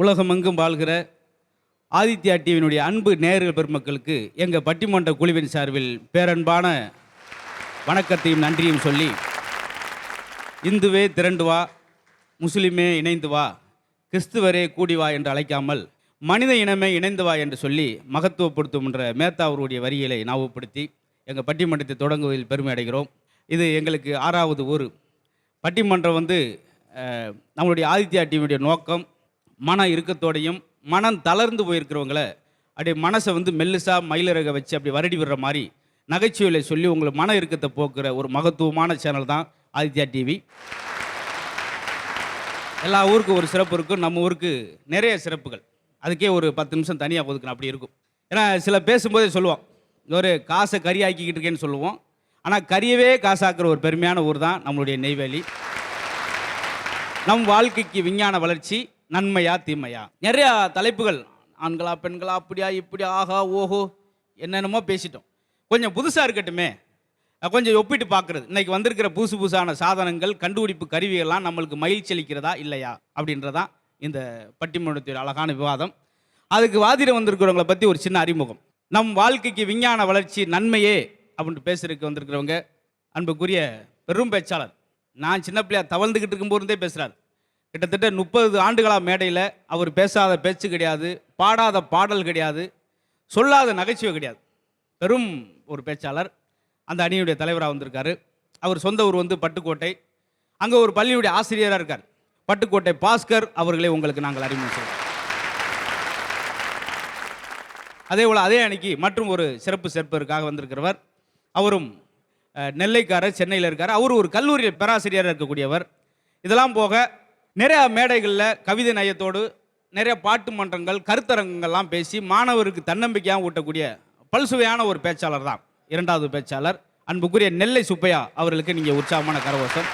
உலகமெங்கும் வாழ்கிற ஆதித்யா டிவியினுடைய அன்பு நேயர்கள் பெருமக்களுக்கு எங்கள் பட்டிமன்ற குழுவின் சார்பில் பேரன்பான வணக்கத்தையும் நன்றியும் சொல்லி இந்துவே திரண்டு வா முஸ்லீமே இணைந்து வா கிறிஸ்துவரே கூடி வா என்று அழைக்காமல் மனித இனமே இணைந்து வா என்று சொல்லி மகத்துவப்படுத்தும் என்ற மேத்தா அவருடைய வரிகளை ஞாபகப்படுத்தி எங்கள் பட்டிமன்றத்தை தொடங்குவதில் பெருமை அடைகிறோம். இது எங்களுக்கு ஆறாவது ஊர். பட்டிமன்றம் வந்து நம்மளுடைய ஆதித்யா டிவியுடைய நோக்கம் மன இறுக்கத்தோடையும் மனம் தளர்ந்து போயிருக்கிறவங்கள அப்படியே மனசை வந்து மெல்லுசாக மயிலிறக வச்சு அப்படி வரடி விடுற மாதிரி நகைச்சுவையில் சொல்லி உங்களை மன இறுக்கத்தை போக்குற ஒரு மகத்துவமான சேனல் தான் ஆதித்யா டிவி எல்லா ஊருக்கும் ஒரு சிறப்பு இருக்கும். நம்ம ஊருக்கு நிறைய சிறப்புகள். அதுக்கே ஒரு பத்து நிமிஷம் தனியாக ஒதுக்கணும் அப்படி இருக்கும். ஏன்னா சில பேசும்போதே சொல்லுவோம் ஒரு காசை கறியாக்கிக்கிட்டு இருக்கேன்னு சொல்லுவோம். ஆனால் கரியவே காசாக்குற ஒரு பெருமையான ஊர் தான் நம்மளுடைய நெய்வேலி. நம் வாழ்க்கைக்கு விஞ்ஞான வளர்ச்சி நன்மையா தீமையா? நிறைய தலைப்புகள். ஆண்களா பெண்களா அப்படியா இப்படி ஆகா ஓஹோ என்னென்னமோ பேசிட்டோம். கொஞ்சம் புதுசாக இருக்கட்டுமே. கொஞ்சம் ஒப்பிட்டு பார்க்குறது. இன்னைக்கு வந்திருக்கிற புதுசு புதுசான சாதனங்கள் கண்டுபிடிப்பு கருவிகள்லாம் நம்மளுக்கு மகிழ்ச்சி அளிக்கிறதா இல்லையா? அப்படின்றதான் இந்த பட்டிமன்றத்தின் அழகான விவாதம். அதுக்கு வாதிட வந்திருக்கிறவங்களை பற்றி ஒரு சின்ன அறிமுகம். நம் வாழ்க்கைக்கு விஞ்ஞான வளர்ச்சி நன்மையே அப்படின்ட்டு பேசுறதுக்கு வந்திருக்கிறவங்க. அன்புக்குரிய பெரும் பேச்சாளர். நான் சின்ன பிள்ளையா தவழ்ந்துக்கிட்டு இருக்கும்போதே பேசுகிறார் கிட்டத்தட்ட முப்பது ஆண்டுகளாக மேடையில் அவர் பேசாத பேச்சு கிடையாது பாடாத பாடல் கிடையாது சொல்லாத நகைச்சுவை கிடையாது. பெரும் ஒரு பேச்சாளர். அந்த அணியுடைய தலைவராக வந்திருக்காரு. அவர் சொந்த ஊர் வந்து பட்டுக்கோட்டை. அங்கே ஒரு பள்ளியுடைய ஆசிரியராக இருக்கார். பட்டுக்கோட்டை பாஸ்கர் அவர்களை உங்களுக்கு நாங்கள் அறிமுகம் செய்வோம். அதே போல் அதே அன்னைக்கு மற்றும் ஒரு சிறப்பு சேர்ப்பதற்காக வந்திருக்கிறவர். அவரும் நெல்லைக்காரர் சென்னையில் இருக்கார். அவர் ஒரு கல்லூரியில் பேராசிரியராக இருக்கக்கூடியவர். இதெல்லாம் போக நிறையா மேடைகளில் கவிதை நயத்தோடு நிறைய பாட்டு மன்றங்கள் கருத்தரங்கங்கள்லாம் பேசி மாணவருக்கு தன்னம்பிக்கையாக ஊட்டக்கூடிய பல்சுவையான ஒரு பேச்சாளர் தான். இரண்டாவது பேச்சாளர் அன்புக்குரிய நெல்லை சுப்பையா அவர்களுக்கு நீங்கள் உற்சாகமான கரகோஷம்.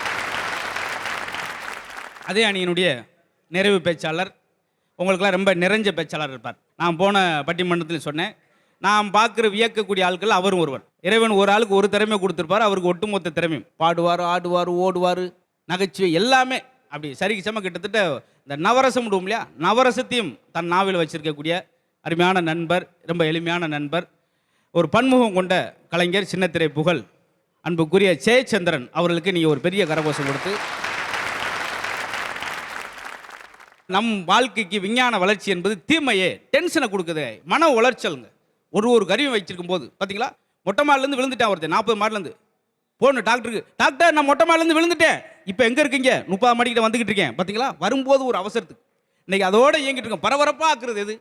அதே அணியினுடைய நிறைவு பேச்சாளர் உங்களுக்கெல்லாம் ரொம்ப நிறைஞ்ச பேச்சாளர் இருப்பார். நான் போன பட்டிமன்றத்தில் சொன்னேன் நான் பார்க்குற வியக்கக்கூடிய ஆட்கள் அவரும் ஒருவர். இறைவன் ஒரு ஆளுக்கு ஒரு திறமை கொடுத்துருப்பார் அவருக்கு ஒட்டுமொத்த திறமையும். பாடுவார் ஆடுவார் ஓடுவார் நகைச்சுவை எல்லாமே அப்படி சரிக்கு சம கிட்டத்தட்ட இந்த நவரசம் விடுவோம் இல்லையா? நவரசத்தையும் தன் நாவில் வச்சிருக்கக்கூடிய அருமையான நண்பர் ரொம்ப எளிமையான நண்பர் ஒரு பன்முகம் கொண்ட கலைஞர் சின்னத்திரை புகழ் அன்புக்குரிய ஜெயச்சந்திரன் அவர்களுக்கு நீங்கள் ஒரு பெரிய கரகோஷம் கொடுத்து நம் வாழ்க்கைக்கு விஞ்ஞான வளர்ச்சி என்பது தீமையே டென்ஷனை கொடுக்குது மன உளைச்சலுங்க ஒரு ஒரு கருவி வச்சிருக்கும் போது பார்த்தீங்களா மொட்டை மாடிலேருந்து விழுந்துட்டேன் ஒருத்தர் நாற்பது மாடிலேருந்து போகணும் டாக்டருக்கு டாக்டர் நான் மொட்டை மாடிலேருந்து விழுந்துட்டேன். இப்போ எங்கே இருக்கீங்க? முப்பது மணிக்கிட்ட வந்துக்கிட்டு இருக்கேன். பார்த்தீங்களா வரும்போது ஒரு அவசரத்துக்கு. இன்னைக்கு அதோட இயங்கிட்டு இருக்கோம். பரபரப்பாக ஆக்குறது எது?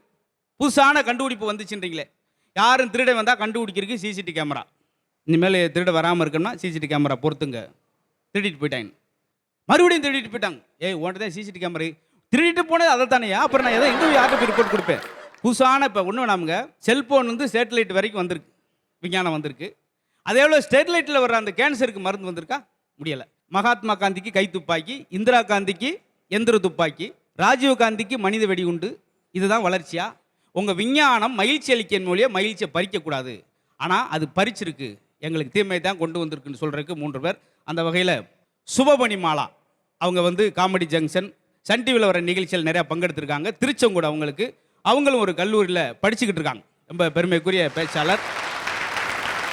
புதுசான கண்டுபிடிப்பு வந்துச்சுன்றீங்களே. யாரும் திருட வந்தால் கண்டுபிடிக்கிறதுக்கு சிசிடி கேமரா இனிமேல் திருட வராமல் இருக்கணும்னா சிசிடி கேமரா பொறுத்துங்க. திருடிட்டு போயிட்டாங்க. மறுபடியும் திருடிட்டு போயிட்டாங்க. ஏய் உன்ட்டு தான் சிசிடி கேமரா திருடிட்டு போனது அதை தானேயா அப்புறம் நான் எதை எங்கே யார்கிட்ட ரிப்போர்ட் கொடுப்பேன்? புதுசான இப்போ ஒன்றும் நாமங்க செல்ஃபோன் வந்து சேட்டலைட் வரைக்கும் வந்திருக்கு. விஞ்ஞானம் வந்திருக்கு. அதே போல் ஸ்டெர்லைட்டில் வர்ற அந்த கேன்சருக்கு மருந்து வந்திருக்கா? முடியலை. மகாத்மா காந்திக்கு கை துப்பாக்கி இந்திரா காந்திக்கு எந்திர துப்பாக்கி ராஜீவ் காந்திக்கு மனித வெடிகுண்டு இதுதான் வளர்ச்சியா? உங்கள் விஞ்ஞானம் மகிழ்ச்சி அளிக்கின் மொழியை மகிழ்ச்சியை பறிக்கக்கூடாது. ஆனால் அது பறிச்சிருக்கு. எங்களுக்கு தீமை தான் கொண்டு வந்திருக்குன்னு சொல்கிறதுக்கு மூன்று பேர். அந்த வகையில் சுபமணி மாலா அவங்க வந்து காமெடி ஜங்ஷன் சன் டிவியில் வர நிகழ்ச்சியில் நிறையா பங்கெடுத்திருக்காங்க. திருச்செங்கோடு அவங்களுக்கு. அவங்களும் ஒரு கல்லூரியில் படிச்சுக்கிட்டு இருக்காங்க. ரொம்ப பெருமைக்குரிய பேச்சாளர்.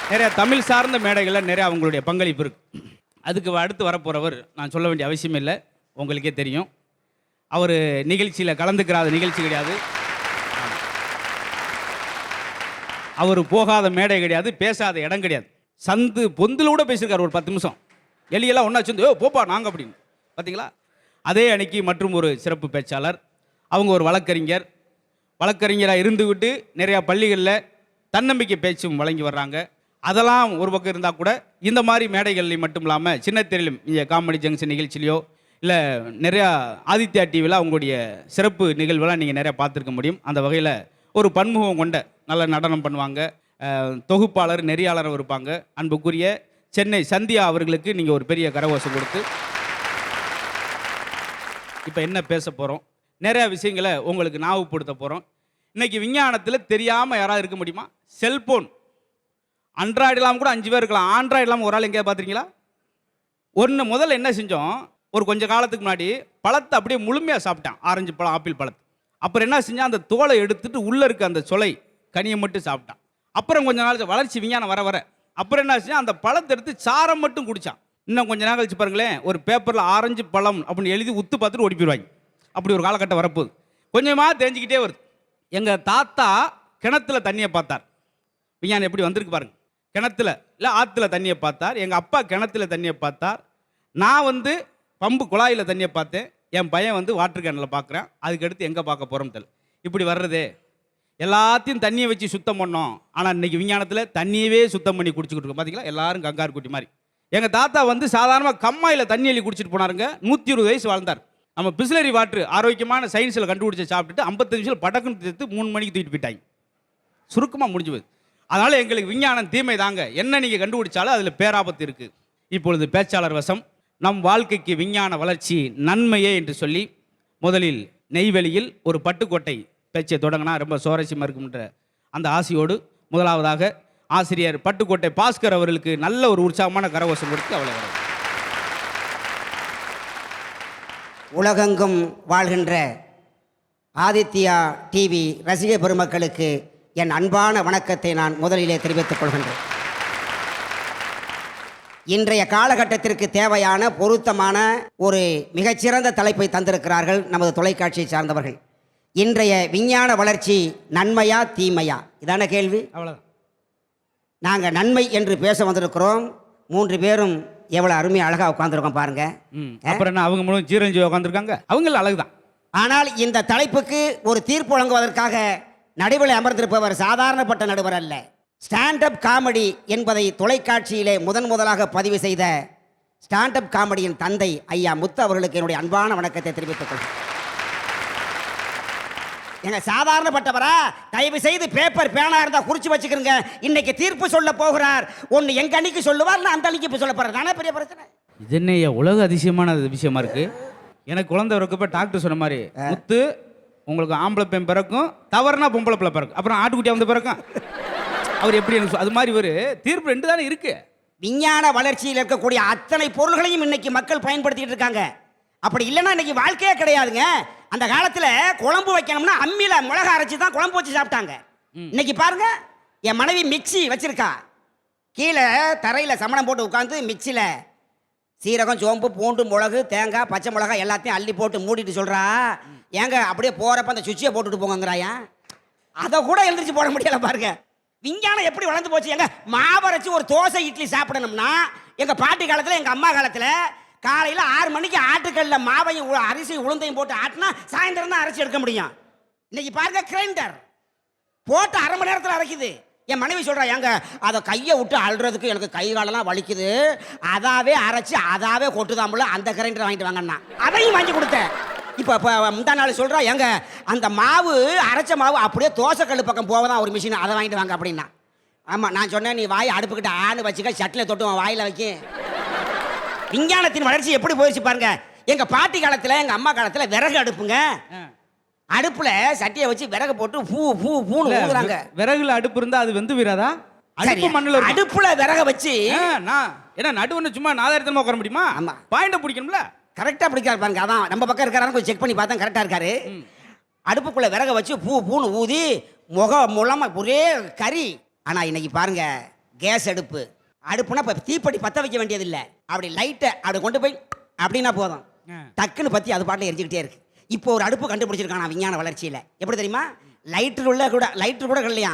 நிறைய தமிழ் சார்ந்த மேடைகளில் நிறைய அவங்களுடைய பங்களிப்பு இருக்கு. அதுக்கு அடுத்து வரப்போகிறவர் நான் சொல்ல வேண்டிய அவசியம் இல்லை. உங்களுக்கே தெரியும். அவர் நிகழ்ச்சியில் கலந்துக்கிறாத நிகழ்ச்சி கிடையாது. அவர் போகாத மேடை கிடையாது பேசாத இடம் கிடையாது. சந்து பொந்தில் கூட பேசியிருக்காரு ஒரு பத்து நிமிஷம். எலியெல்லாம் ஒன்றா சேர்ந்து ஓ போப்பா நாங்கள் அப்படின்னு. பார்த்தீங்களா அதே அன்னைக்கு மற்றும் ஒரு சிறப்பு பேச்சாளர். அவங்க ஒரு வழக்கறிஞர். வழக்கறிஞராக இருந்துவிட்டு நிறையா பள்ளிகளில் தன்னம்பிக்கை பேச்சும் வழங்கி வர்றாங்க. அதெல்லாம் ஒரு பக்கம் இருந்தால் கூட இந்த மாதிரி மேடைகள்லையும் மட்டும் இல்லாமல் சின்ன திரையிலும் இங்கே காமெடி ஜங்ஷன் நிகழ்ச்சியிலையோ இல்லை நிறையா ஆதித்யா டிவியில் அவங்களுடைய சிறப்பு நிகழ்வுலாம் நீங்கள் நிறையா பார்த்துருக்க முடியும். அந்த வகையில் ஒரு பன்முகம் கொண்ட நல்ல நடனம் பண்ணுவாங்க. தொகுப்பாளர் நெறியாளரும் இருப்பாங்க. அன்புக்குரிய சென்னை சந்தியா அவர்களுக்கு நீங்கள் ஒரு பெரிய கரகோஷம் கொடுத்து இப்போ என்ன பேச போகிறோம் நிறையா விஷயங்களை உங்களுக்கு ஞாபகப்படுத்த போகிறோம் இன்னைக்கு விஞ்ஞானத்தில் தெரியாமல் யாராவது இருக்க முடியுமா? செல்ஃபோன் அண்ட்ராய்டு இல்லாமல் கூட அஞ்சு பேர் இருக்கலாம். ஆண்ட்ராய்டு இல்லாமல் ஒரு ஆள் எங்கேயா பார்த்துருக்கீங்களா ஒன்று முதல்ல என்ன செஞ்சோம்? ஒரு கொஞ்சம் காலத்துக்கு முன்னாடி பழத்தை அப்படியே முழுமையாக சாப்பிட்டான். ஆரஞ்சு பழம் ஆப்பிள் பழத்தை அப்புறம் என்ன செஞ்சால் அந்த தோலை எடுத்துட்டு உள்ளே இருக்க அந்த சொலை கனியை மட்டும் சாப்பிட்டான். அப்புறம் கொஞ்ச நாள் வளர்ச்சி விஞ்ஞானம் வர வர. அப்புறம் என்ன செஞ்சான்? அந்த பழத்தை எடுத்து சாரம் மட்டும் குடித்தான் இன்னும் கொஞ்ச நாள் கழிச்சு பாருங்களேன் ஒரு பேப்பரில் ஆரஞ்சு பழம் அப்படின்னு எழுதி உத்து பார்த்துட்டு ஓடி போயிடுவாங்க அப்படி ஒரு காலகட்டம் வரப்போகுது. கொஞ்சமாக தெரிஞ்சுக்கிட்டே வருது. எங்கள் தாத்தா கிணத்துல தண்ணியை பார்த்தார். விஞ்ஞானம் எப்படி வந்திருக்கு பாருங்கள் கிணத்துல இல்லை ஆற்றுல தண்ணியை பார்த்தார். எங்கள் அப்பா கிணத்துல தண்ணியை பார்த்தார். நான் வந்து பம்பு குழாயில் தண்ணியை பார்த்தேன். என் பையன் வந்து வாட்டர் கேனில் பார்க்குறேன். அதுக்கடுத்து எங்கே பார்க்க போகிறோம் தெரியல. இப்படி வர்றதே. எல்லாத்தையும் தண்ணியை வச்சு சுத்தம் பண்ணோம். ஆனால் இன்னைக்கு விஞ்ஞானத்தில் தண்ணியவே சுத்தம் பண்ணி குடிச்சுக்கிட்டு இருக்கோம். பார்த்தீங்களா எல்லாரும் கங்கார் குட்டி மாதிரி. எங்கள் தாத்தா வந்து சாதாரணமாக கம்மாயில் தண்ணி அள்ளி குடிச்சிட்டு போனாருங்க. நூற்றி இருபது வயசு வாழ்ந்தார். நம்ம பிஸ்லரி வாட்டர் ஆரோக்கியமான சயின்ஸில் கண்டுபிடிச்ச சாப்பிட்டுட்டு ஐம்பத்தஞ்சு நிமிஷம் படக்குன்னு தீர்த்து மூணு மணிக்கு தூக்கிட்டு போயிட்டாங்க. சுருக்கமாக முடிஞ்சு போகுது அதனால் எங்களுக்கு விஞ்ஞானம் தீமை தாங்க. என்ன நீங்கள் கண்டுபிடிச்சாலும் அதில் பேராபத்து இருக்குது இப்பொழுது பேச்சாளர் வசம் நம் வாழ்க்கைக்கு விஞ்ஞான வளர்ச்சி நன்மையே என்று சொல்லி முதலில் நெய்வேலியில் ஒரு பட்டுக்கோட்டை பேச்சை தொடங்கினா ரொம்ப சுவாரஸ்யமாக இருக்கும்ன்ற அந்த ஆசையோடு முதலாவதாக ஆசிரியர் பட்டுக்கோட்டை பாஸ்கர் அவர்களுக்கு நல்ல ஒரு உற்சாகமான கரகோஷம் கொடுத்து அவளை வர உலகெங்கும் வாழ்கின்ற ஆதித்யா டிவி ரசிக பெருமக்களுக்கு என் அன்பான வணக்கத்தை நான் முதலிலே தெரிவித்துக் கொள்கின்றேன். இன்றைய காலகட்டத்திற்கு தேவையான பொருத்தமான ஒரு மிகச்சிறந்த தலைப்பை தந்திருக்கிறார்கள் நமது தொலைக்காட்சியை சார்ந்தவர்கள். இன்றைய விஞ்ஞான வளர்ச்சி நன்மையா தீமையா? இதான கேள்வி? அவ்வளோதான் நாங்கள் நன்மை என்று பேச வந்திருக்கிறோம். மூன்று பேரும் எவ்வளோ அருமையாக அழகாக உட்காந்துருக்கோம் பாருங்க. அப்புறம் என்ன அவங்க மூலம் ஜீரஞ்சி உட்காந்துருக்காங்க அவங்கள அழகு தான் ஆனால் இந்த தலைப்புக்கு ஒரு தீர்ப்பு வழங்குவதற்காக நடுவில் அமர்ந்திருப்பவர் சாதாரணப்பட்ட நடுவர் அல்ல. ஸ்டாண்ட் அப் காமெடி என்பதை தொலைக்காட்சியிலே முதன் முதலாக பதிவு செய்த ஸ்டாண்ட் அப் காமெடியின் தந்தை ஐயா முத்து அவர்களுக்கு என்னுடைய அன்பான வணக்கத்தை தெரிவித்துக் கொள்கிறேன். எங்க சாதாரணப்பட்டவரா? தயவு செய்து பேப்பர் பேனா இருந்தா குறிச்சு வச்சுக்கிறங்க இன்னைக்கு தீர்ப்பு சொல்ல போகிறார். ஒன்னு எங்க அன்னைக்கு சொல்லுவார் இல்ல அந்த அன்னைக்கு இப்ப சொல்ல போறார்? தானே பெரிய பிரச்சனை. இது என்னய்யா உலக அதிசயமான விஷயமா இருக்கு? எனக்கு குழந்தை பிறக்கப்ப டாக்டர் சொன்ன மாதிரி முத்து உங்களுக்கு ஆம்பளை பெண் பிறக்கும் தவறுனா பொம்பளை பிள்ளை பிறக்கும். அப்புறம் ஆட்டுக்குட்டியா வந்து பிறக்கும். அவர் எப்படி அது மாதிரி ஒரு தீர்ப்பு ரெண்டு தானே இருக்கு. விஞ்ஞான வளர்ச்சியில் இருக்கக்கூடிய அத்தனை பொருள்களையும் இன்னைக்கு மக்கள் பயன்படுத்திட்டு இருக்காங்க. அப்படி இல்லைன்னா இன்னைக்கு வாழ்க்கையே கிடையாதுங்க. அந்த காலத்துல குழம்பு வைக்கணும்னா அம்மியில மிளகா அரைச்சி தான் குழம்பு வச்சு சாப்பிட்டாங்க. இன்னைக்கு பாருங்க என் மனைவி மிக்ஸி வச்சிருக்கா. கீழே தரையில் சமணம் போட்டு உட்காந்து மிக்ஸியில் சீரகம் சோம்பு பூண்டு மிளகு தேங்காய் பச்சை மிளகா எல்லாத்தையும் அள்ளி போட்டு மூடிட்டு சொல்கிறா ஏங்க அப்படியே போகிறப்ப அந்த சுவிட்சை போட்டுட்டு போங்கங்கிறாயா அதை கூட எழுந்திரிச்சு போட முடியல பாருங்க. விஞ்ஞானம் எப்படி வளர்ந்து போச்சு? எங்க மாவரைச்சு ஒரு தோசை இட்லி சாப்பிடணும்னா எங்கள் பாட்டி காலத்தில் எங்கள் அம்மா காலத்தில் காலையில் ஆறு மணிக்கு ஆட்டுக்கல்ல மாவையும் அரிசியும் உளுந்தையும் போட்டு ஆட்டினா சாயந்தரம் தான் அரைச்சி எடுக்க முடியும். இன்னைக்கு பாருங்க கிரைண்டர். போட்டு அரை மணி நேரத்தில் அரைக்குது. என் மனைவி சொல்கிறா ஏங்க அதை கையை விட்டு அழுறதுக்கு எனக்கு கை காலெல்லாம் வலிக்குது. அதாவே அரைச்சி அதாவே கொட்டுதாம்புல அந்த கிரைண்டர் வாங்கிட்டு வாங்கண்ணா. அதையும் வாங்கி கொடுத்தேன். இப்போ இப்போ முந்தா நாள் சொல்கிறா ஏங்க அந்த மாவு அரைச்ச மாவு அப்படியே தோசைக்கல் பக்கம் போவதான் ஒரு மிஷின் அதை வாங்கிட்டு வாங்க அப்படின்னா. ஆமாம் நான் சொன்னேன் நீ வாய் அடுப்புக்கிட்ட ஆணு வச்சுக்க சட்டில் தொட்டு வாயில் வைக்க. விஞ்ஞானத்தின் வளர்ச்சி எப்படி போயிடுச்சு பாருங்க. எங்கள் பாட்டி காலத்தில் எங்கள் அம்மா காலத்தில் விறகு அடுப்புங்க. அடுப்புல சட்டியை வச்சு விறகு போட்டு பூ பூ பூன்னு ஊதுறாங்க. விறகுல அடுப்பு இருந்தா அது வெந்து விராதா அடுப்பு மண்ணுல. அடுப்புல விறக வச்சு நான் ஏன்னா நடுவுன்னு சும்மா நாதாரித்தனமா உட்கார முடியுமா? ஆமா. பாயிண்ட பிடிக்கணும்ல? கரெக்டா பிடிக்காரு பாருங்க அதான். நம்ம பக்கம் இருக்காரான்னு கொஞ்சம் செக் பண்ணி பார்த்தா கரெக்டா இருக்காரு. அடுப்புக்குள்ள விறக வச்சு பூ பூன்னு ஊதி முக முளமா ஒரே கறி. ஆனா இன்னைக்கு பாருங்க கேஸ் அடுப்பு. அடுப்புனா இப்ப தீப்பெட்டி பத்த வைக்க வேண்டியதில்லை. அப்படி லைட்டை அப்படி கொண்டு போய் அப்படின்னா போதும். டக்குன்னு பத்தி அது பாட்டில் எரிஞ்சுக்கிட்டே இருக்கு. இப்போ ஒரு அடுப்பு கண்டுபிடிச்சிருக்கான் விஞ்ஞான வளர்ச்சியில. எப்படி தெரியுமா? லைட்டர் உள்ள கூட லைட்டர் கூட இல்லையா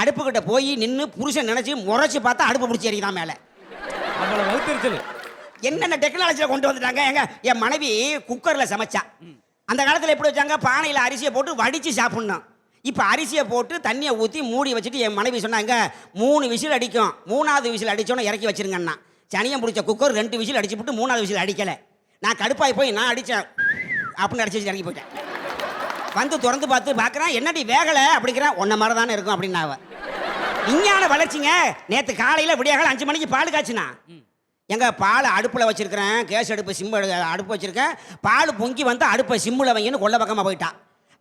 அடுப்பு கிட்ட போய் நின்று புருஷன் நினைச்சு முறைச்சு பார்த்தா அடுப்பு பிடிச்சி எரியுதான் மேலே. அவ்வளவு வகுத்தறிச்சல் என்னென்ன டெக்னாலஜியில் கொண்டு வந்துட்டாங்க? எங்க என் மனைவி குக்கரில் சமைச்சா. அந்த காலத்தில் எப்படி வச்சாங்க? பானையில் அரிசியை போட்டு வடித்து சாப்பிட்ணும். இப்போ அரிசியை போட்டு தண்ணியை ஊற்றி மூடி வச்சுட்டு என் மனைவி சொன்னாங்க மூணு விசில் அடிக்கும். மூணாவது விசில் அடிச்சோன்னே இறக்கி வச்சிருங்கண்ணா. சனியம் பிடிச்ச குக்கர் ரெண்டு விசில் அடிச்சு விட்டு மூணாவது விசில் அடிக்கலை. நான் கடுப்பாய் போய் நான் அடித்தேன் அப்படின்னு அடிச்சு இறங்கி போயிட்டேன். வந்து திறந்து பார்த்து பார்க்குறேன் என்னடி வேகலை? அப்படிங்கிறேன். ஒன்றை மாதிரி தானே இருக்கும் அப்படின்னு அவன் விஞ்ஞான வளர்ச்சிங்க. நேற்று காலையில் விடியகால அஞ்சு மணிக்கு பால் காய்ச்சினா. எங்கள் பால் அடுப்பில் வச்சுருக்கிறேன். கேஸ் அடுப்பு சிம் அடுப்பு வச்சுருக்கேன். பால் பொங்கி வந்து அடுப்பை சிம்மில் வைங்கன்னு கொள்ள பக்கமாக போயிட்டான்.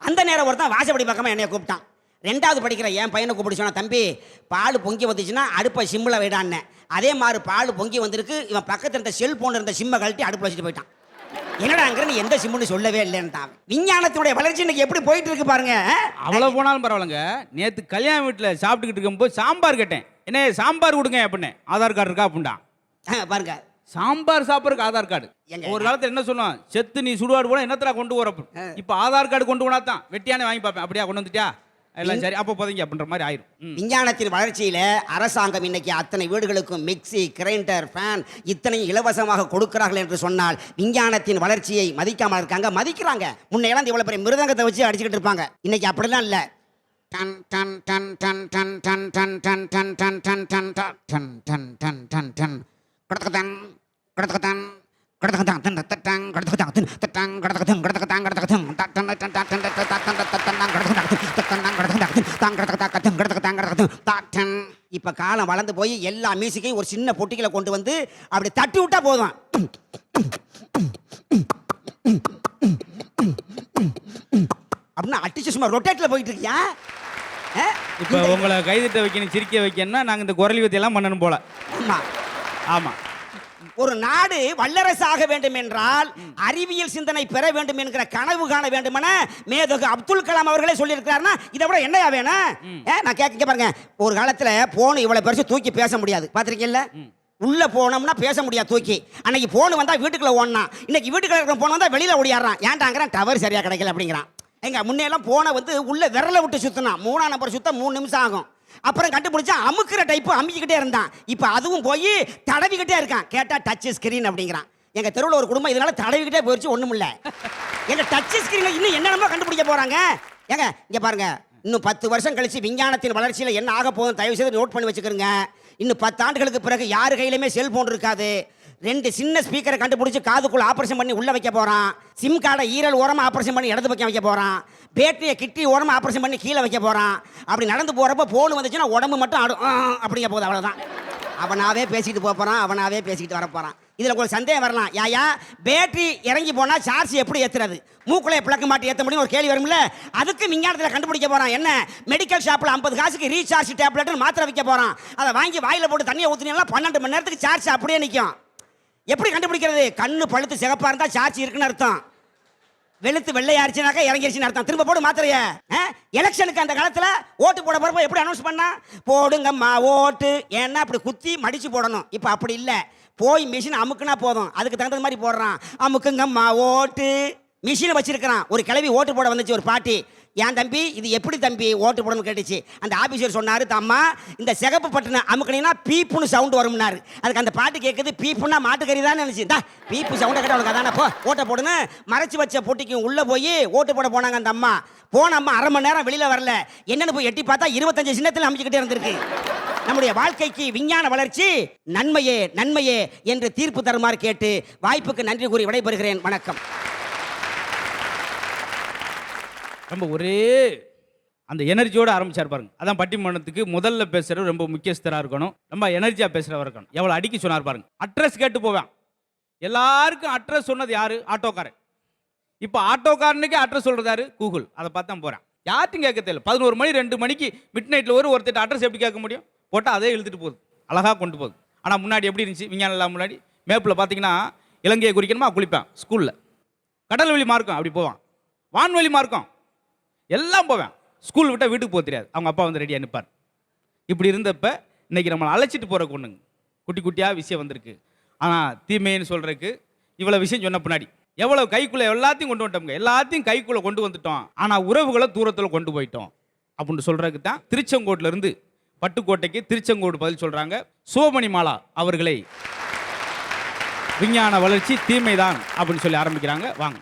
அந்த நேரம் ஒருத்தன் வாசப்படி பக்கமாக என்னை கூப்பிட்டான். ரெண்டாவது படிக்கிற என் பையனை கூப்பிட்டு சொன்னா தம்பி பால் பொங்கி வந்துச்சுன்னா அடுப்பை சிம்மில் விடான்னு அதே மாதிரி பால் பொங்கி வந்திருக்கு. இவன் பக்கத்தில் இருந்த செல்போன் இருந்த சிம்மை கழட்டி அடுப்பில் வச்சுட்டு போயிட்டான். என்னடாங்கிற நீ எந்த சிம்முன்னு சொல்லவே இல்லைன்ட்டான். விஞ்ஞானத்தினுடைய வளர்ச்சி இன்னைக்கு எப்படி போயிட்டு இருக்கு பாருங்க அவ்வளோ போனாலும் பரவாயில்லைங்க. நேற்று கல்யாண வீட்டில் சாப்பிட்டுக்கிட்டு இருக்கும்போது சாம்பார் கேட்டேன். என்ன சாம்பார் கொடுங்க அப்படின்னேன் ஆதார் கார்டு இருக்கா அப்படின்ட்டான் ஆ, பாருங்க. சாம்பார் சாப்பிட்றதுக்கு ஆதார் கார்டு? ஒரு காலத்துல என்ன சொன்னோம்? செத்து நீ சுடுகாடு போனா என்னத்தடா கொண்டு வர இப்போ ஆதார் கார்டு கொண்டு போனா தான் வெட்டியானே வாங்கி பார்ப்பேன். அப்படியா கொண்டு வந்துட்டியா? எல்லாம் சரி அப்போ போதைங்க அப்படின்ற மாதிரி ஆயிரும். விஞ்ஞானத்தின் வளர்ச்சியில அரசாங்கம் இன்னைக்கு அத்தனை வீடுகளுக்கும் மிக்ஸி கிரைண்டர் ஃபேன் இத்தனையும் இலவசமாக கொடுக்கிறார்கள் என்று சொன்னால் விஞ்ஞானத்தின் வளர்ச்சியை மதிக்காம இருக்காங்க மதிக்கிறாங்க முன்ன எல்லாம் இவ்வளவு பெரிய மிருதங்கத்தை வச்சு அடிச்சுக்கிட்டு இருப்பாங்க இன்னைக்கு அப்படிலாம் இல்ல டன் டன் டன் டன் டன் டன் டன் டன் டன் டன் டன் டன் டன் டன் டன் டன் டன் கடத்தகதன் கடத்தகதன் கடத்தகதான் இப்போ காலம் வளர்ந்து போய் எல்லா மியூசிக்கையும் ஒரு சின்ன பொட்டிகளை கொண்டு வந்து அப்படி தட்டி விட்டா போதும். அப்படின்னா அட்டிச்சு சும்மா ரொட்டேட்டில் போயிட்டு இருக்கியா இப்போ உங்களை கைதிட்ட வைக்கணும் சிரிக்க வைக்கணும்னா நாங்கள் இந்த குரல் வித்தியெல்லாம் பண்ணணும் போல. ஆமாம் ஆமாம் ஒரு நாடு வல்லரசாக வேண்டும் என்றால் அறிவியல் சிந்தனை பெற வேண்டும் என்கிற கனவு காண வேண்டுமென மேதகு அப்துல் கலாம் அவர்களே சொல்லியிருக்கிறாருன்னா இதை விட என்னையா வேணும்? நான் கேட்க பாருங்க. ஒரு காலத்துல போன் இவ்வளவு பெருசு தூக்கி பேச முடியாது. பாத்திருக்கீங்கல்ல? உள்ள போனோம்னா பேச முடியாது தூக்கி. அன்னைக்கு போன் வந்தா வீட்டுக்குள்ள ஓடனா இன்னைக்கு வீட்டுக்குள்ள இருக்கிற போன் வந்தா வெளியில ஓடியாடுறான். ஏன்டாங்கிறான்? டவர் சரியா கிடைக்கல அப்படிங்கிறான். எங்க முன்னையெல்லாம் போனை வந்து உள்ள விரல விட்டு சுத்தினான். மூணாம் நம்பர் சுத்த மூணு நிமிஷம் ஆகும். அப்புறம் கண்டுபிடிச்சா அமுக்குற டைப்பு அமுக்கிக்கிட்டே இருந்தான். இப்போ அதுவும் போய் தடவிக்கிட்டே இருக்கான். கேட்டால் டச் ஸ்கிரீன் அப்படிங்கிறான். எங்கள் தெருவில் ஒரு குடும்பம் இதனால தடவிக்கிட்டே போயிடுச்சு ஒன்றும் இல்லை. எங்கள் டச் ஸ்கிரீனில் இன்னும் என்னென்னமோ கண்டுபிடிக்க போறாங்க. ஏங்க இங்கே பாருங்க. இன்னும் பத்து வருஷம் கழிச்சு விஞ்ஞானத்தின் வளர்ச்சியில் என்ன ஆக போகுதுன்னு தயவு செய்து நோட் பண்ணி வச்சுக்கிறோங்க இன்னும் பத்து ஆண்டுகளுக்கு பிறகு யார் கையிலுமே செல்ஃபோன் இருக்காது. ரெண்டு சின்ன ஸ்பீக்கரை கண்டுபிடிச்சி காதுக்குள்ள ஆப்ரேஷன் பண்ணி உள்ளே வைக்க போகிறான் சிம் கார்டை ஈரல் ஓரமாக ஆப்ரேஷன் பண்ணி இடது பக்கம் வைக்க போகிறான் பேட்டரியை கிட்டி ஓரமாக ஆப்ரேஷன் பண்ணி கீழே வைக்க போகிறான் அப்படி நடந்து போகிறப்ப போன் வந்துச்சுன்னா உடம்பு மட்டும் ஆடும் அப்படிங்க போகுது அவ்வளோதான் அவனாவே பேசிக்கிட்டு போகிறான் போறான் அவனாவே பேசிக்கிட்டு வரப்போகிறான் இதில் இதுல ஒரு சந்தேகம் வரலாம். யாயா பேட்டரி இறங்கி போனால் சார்ஜ் எப்படி ஏத்துறது? மூக்குள்ள பிளக்க மாட்டி ஏற்ற முடியும் ஒரு கேள்வி வரும்ல? அதுக்கு விஞ்ஞானத்தில் கண்டுபிடிக்க போகிறான் என்ன? மெடிக்கல் ஷாப்பில் ஐம்பது காசுக்கு ரீசார்ஜ் டேப்லெட்டுன்னு மாத்திரை வைக்க போகிறான் அதை வாங்கி வாயில் போட்டு தண்ணியை ஊற்றினா பன்னெண்டு மணி நேரத்துக்கு சார்ஜ் அப்படியே நிற்கும் எப்படி கண்டுபிடிக்கிறது? கண்ணு பழுத்து சிகப்பாக இருந்தால் சார்ஜ் இருக்குன்னு அர்த்தம். வெளுத்து வெள்ளையாச்சுனாக்கா இறங்கிருச்சுன்னு அர்த்தம். திரும்ப போடு மாத்திரைய. எலெக்ஷனுக்கு அந்த காலத்தில் ஓட்டு போட போகிறப்ப எப்படி அனௌன்ஸ் பண்ணா? போடுங்கம்மா ஓட்டு. ஏன்னா அப்படி குத்தி மடித்து போடணும். இப்போ அப்படி இல்லை. போய் மிஷின் அமுக்குனா போதும். அதுக்கு தகுந்த மாதிரி போடுறான். அமுக்குங்கம்மா ஓட்டு. மிஷினை வச்சிருக்கிறான். ஒரு கிளவி ஓட்டு போட வந்துச்சு ஒரு பாட்டி. ஏன் தம்பி? இது எப்படி தம்பி? ஓட்டு போடணும்னு கேட்டுச்சு. அந்த ஆபீசர் சொன்னார் தம்மா இந்த சிகப்பு பட்டனை அமுக்கினீங்கன்னா பீப்புன்னு சவுண்டு வரும்னாரு. அதுக்கு அந்த பாட்டு கேட்குது பீப்புன்னா மாட்டுக்கறி தான் நினச்சி. தா பீப்பு சவுண்டை கேட்ட உனக்கு அதானே? போ ஓட்டை போடுன்னு மறைச்சு வச்ச பொட்டிக்கு உள்ளே போய் ஓட்டு போட போனாங்க அந்த அம்மா. போன அம்மா அரை மணி நேரம் வெளியில் வரல. என்னென்னு போய் எட்டி பார்த்தா இருபத்தஞ்சு சின்னத்தில் அமைச்சிக்கிட்டே இருந்திருக்கு. நம்முடைய வாழ்க்கைக்கு விஞ்ஞான வளர்ச்சி நன்மையே நன்மையே என்று தீர்ப்பு தருமாறு கேட்டு வாய்ப்புக்கு நன்றி கூறி விடைபெறுகிறேன். வணக்கம். ரொம்ப ஒரே அந்த எனர்ஜியோடு ஆரம்பிச்சார் பாருங்க. அதான் பட்டிமன்றத்துக்கு முதல்ல பேசுகிற ரொம்ப முக்கியஸ்தராக இருக்கணும். ரொம்ப எனர்ஜியாக பேசுகிறவர் இருக்கணும். எவ்வளோ அடிக்க சொன்னார் பாருங்க. அட்ரஸ் கேட்டு போவேன். எல்லாருக்கும் அட்ரஸ் சொன்னது யார்? ஆட்டோக்காரன் இப்போ ஆட்டோக்காரனுக்கே அட்ரஸ் சொல்கிறாரு கூகுள் அதை பார்த்து தான் போகிறேன் யார்ட்டும் கேட்க தெரியல. பதினோரு மணி ரெண்டு மணிக்கு மிட் நைட்டில் ஒரு ஒருத்தர் அட்ரஸ் எப்படி கேட்க முடியும்? போட்டால் அதே இழுத்துட்டு போகுது. அழகாக கொண்டு போகுது. ஆனால் முன்னாடி எப்படி இருந்துச்சு? விஞ்ஞானம் முன்னாடி. மேப்பில் பார்த்தீங்கன்னா இலங்கையை குறிக்கணுமா? குளிப்பேன். ஸ்கூலில் கடல் வழி மார்க்கம். அப்படி போவான். வான்வழி மார்க்கம். எல்லாம் போவேன். ஸ்கூல் விட்டால் வீட்டுக்கு போக தெரியாது. அவங்க அப்பா வந்து ரெடியாக நிற்பார் இப்படி இருந்தப்ப இன்னைக்கு நம்மளை அழைச்சிட்டு போகிற கொண்டுங்க குட்டி குட்டியாக விஷயம் வந்திருக்கு. ஆனால் தீமைன்னு சொல்கிறதுக்கு இவ்வளோ விஷயம் சொன்ன பின்னாடி எவ்வளோ கைக்குள்ளே எல்லாத்தையும் கொண்டு வந்துட்டோம்ங்க. எல்லாத்தையும் கைக்குள்ளே கொண்டு வந்துட்டோம். ஆனால் உறவுகளை தூரத்தில் கொண்டு போயிட்டோம். அப்படின்னு சொல்கிறதுக்கு தான் திருச்செங்கோட்டில் இருந்து பட்டுக்கோட்டைக்கு திருச்செங்கோடு பதில் சொல்கிறாங்க சிவமணி மாலா அவர்களை. விஞ்ஞான வளர்ச்சி தீமைதான் அப்படின்னு சொல்லி ஆரம்பிக்கிறாங்க. வாங்க.